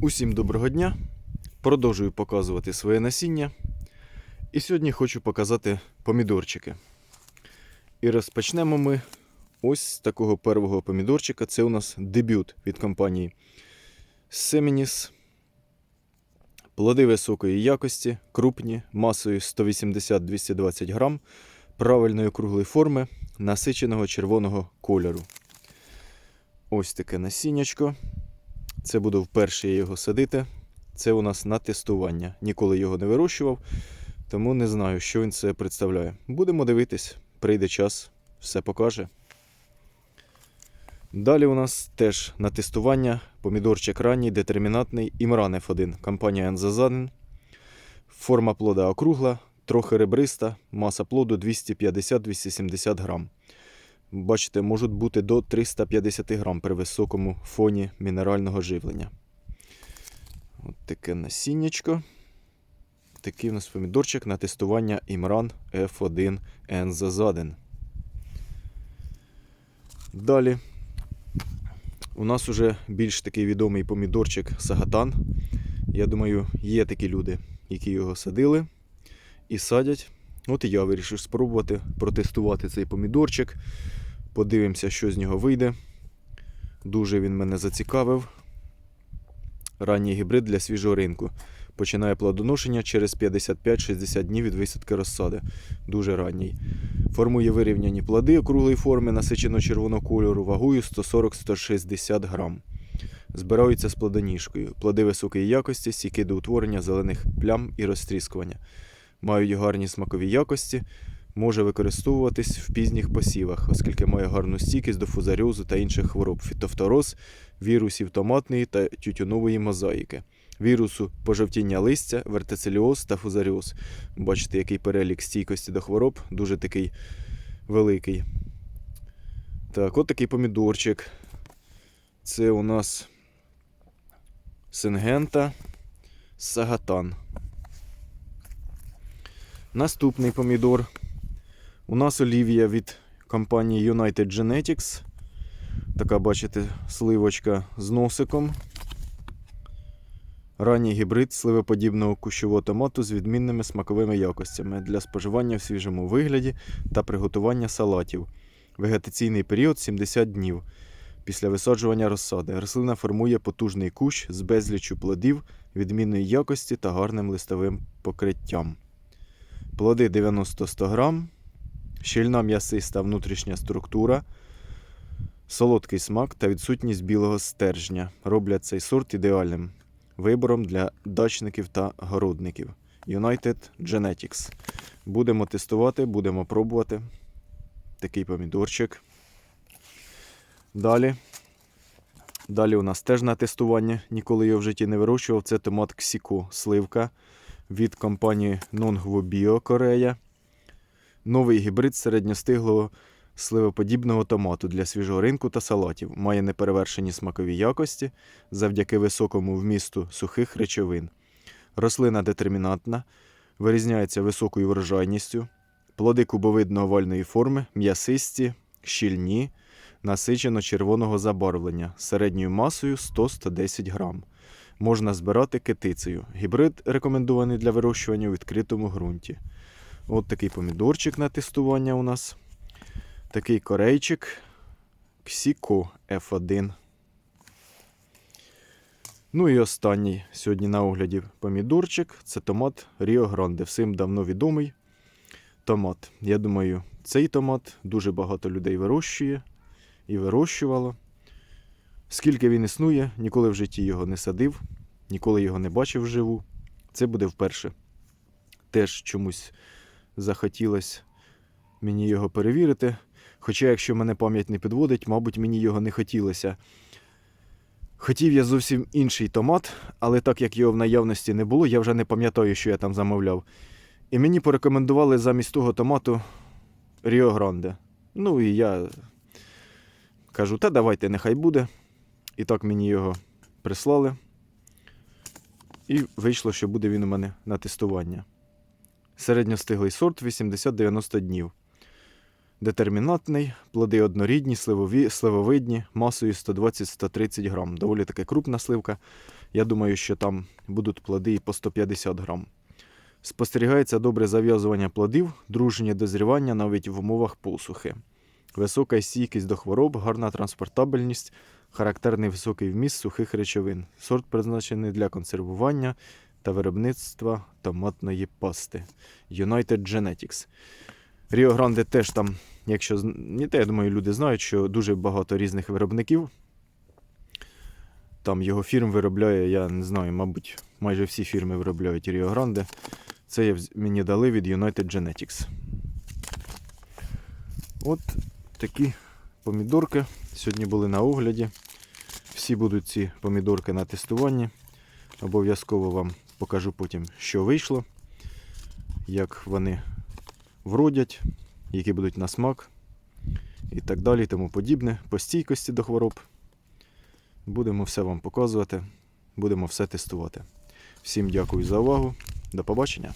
Усім доброго дня! Продовжую показувати своє насіння. І сьогодні хочу показати помідорчики. І розпочнемо ми ось з такого первого помідорчика. Це у нас дебют від компанії Seminis. Плоди високої якості, крупні, масою 180-220 грам, правильної круглої форми, насиченого червоного кольору. Ось таке насіннячко. Це буду вперше його садити. Це у нас на тестування. Ніколи його не вирощував, тому не знаю, що він це представляє. Будемо дивитись, прийде час, все покаже. Далі у нас теж на тестування помідорчик ранній, детермінатний Імран F1, компанія Ензазаден. Форма плода округла, трохи ребриста, маса плоду 250-270 грам. Бачите, можуть бути до 350 грам при високому фоні мінерального живлення. От таке насіннячко. Такий у нас помідорчик на тестування Імран F1 Ензазаден. Далі у нас уже більш такий відомий помідорчик Сагатан. Я думаю, є такі люди, які його садили і садять. От і я вирішив спробувати протестувати цей помідорчик. Подивимося, що з нього вийде. Дуже він мене зацікавив. Ранній гібрид для свіжого ринку. Починає плодоношення через 55-60 днів від висадки розсади. Дуже ранній. Формує вирівняні плоди округлої форми, насичено червоного кольору, вагою 140-160 грам. Збираються з плодоніжкою. Плоди високої якості, стійкі до утворення зелених плям і розтріскування. Мають гарні смакові якості, може використовуватись в пізніх посівах, оскільки має гарну стійкість до фузаріозу та інших хвороб, фітофтороз, вірусів томатної та тютюнової мозаїки, вірусу пожовтіння листя, вертицеліоз та фузаріоз. Бачите, який перелік стійкості до хвороб, дуже такий великий. Так, от такий помідорчик. Це у нас сингента сагатан. Наступний помідор. У нас олівія від компанії United Genetics. Така, бачите, сливочка з носиком. Ранній гібрид сливоподібного кущового томату з відмінними смаковими якостями для споживання в свіжому вигляді та приготування салатів. Вегетаційний період 70 днів. Після висаджування розсади рослина формує потужний кущ з безліччю плодів відмінної якості та гарним листовим покриттям. Плоди 90-100 грам, щільна м'ясиста внутрішня структура, солодкий смак та відсутність білого стержня роблять цей сорт ідеальним вибором для дачників та городників. United Genetics. Будемо тестувати, будемо пробувати. Такий помідорчик. Далі. Далі у нас теж на тестування. Ніколи його в житті не вирощував. Це томат Ксіко сливка від компанії Nongwo Bio Корея. Новий гібрид середньостиглого сливоподібного томату для свіжого ринку та салатів. Має неперевершені смакові якості завдяки високому вмісту сухих речовин. Рослина детермінантна, вирізняється високою врожайністю, плоди кубовидно-овальної форми, м'ясисті, щільні, насичено червоного забарвлення середньою масою 100-110 грам. Можна збирати китицею. Гібрид рекомендований для вирощування у відкритому ґрунті. От такий помідорчик на тестування у нас. Такий корейчик Ксіко F1. Ну і останній сьогодні на огляді помідорчик це томат Ріо Гранде. Всім давно відомий томат. Я думаю, цей томат дуже багато людей вирощує і вирощувало. Скільки він існує, ніколи в житті його не садив, ніколи його не бачив вживу. Це буде вперше. Теж чомусь захотілося мені його перевірити. Хоча, якщо мене пам'ять не підводить, мабуть, мені його не хотілося. Хотів я зовсім інший томат, але так як його в наявності не було, я вже не пам'ятаю, що я там замовляв. І мені порекомендували замість того томату Ріо Гранде. Ну і я кажу, та давайте, нехай буде. І так мені його прислали. І вийшло, що буде він у мене на тестування. Середньостиглий сорт 80-90 днів. Детермінатний, плоди однорідні, сливові, сливовидні, масою 120-130 грам. Доволі таки крупна сливка. Я думаю, що там будуть плоди і по 150 грам. Спостерігається добре зав'язування плодів, дружнє дозрівання навіть в умовах посухи. Висока стійкість до хвороб, гарна транспортабельність, характерний високий вміст сухих речовин. Сорт призначений для консервування та виробництва томатної пасти. United Genetics. Rio Grande теж там, якщо ні, те, я думаю, люди знають, що дуже багато різних виробників. Там його фірм виробляє, я не знаю, мабуть, майже всі фірми виробляють Rio Grande. Це мені дали від United Genetics. От такі помідорки сьогодні були на огляді. Всі будуть ці помідорки на тестуванні. Обов'язково вам покажу потім, що вийшло, як вони вродять, які будуть на смак і так далі, і тому подібне. По стійкості до хвороб. Будемо все вам показувати, будемо все тестувати. Всім дякую за увагу. До побачення.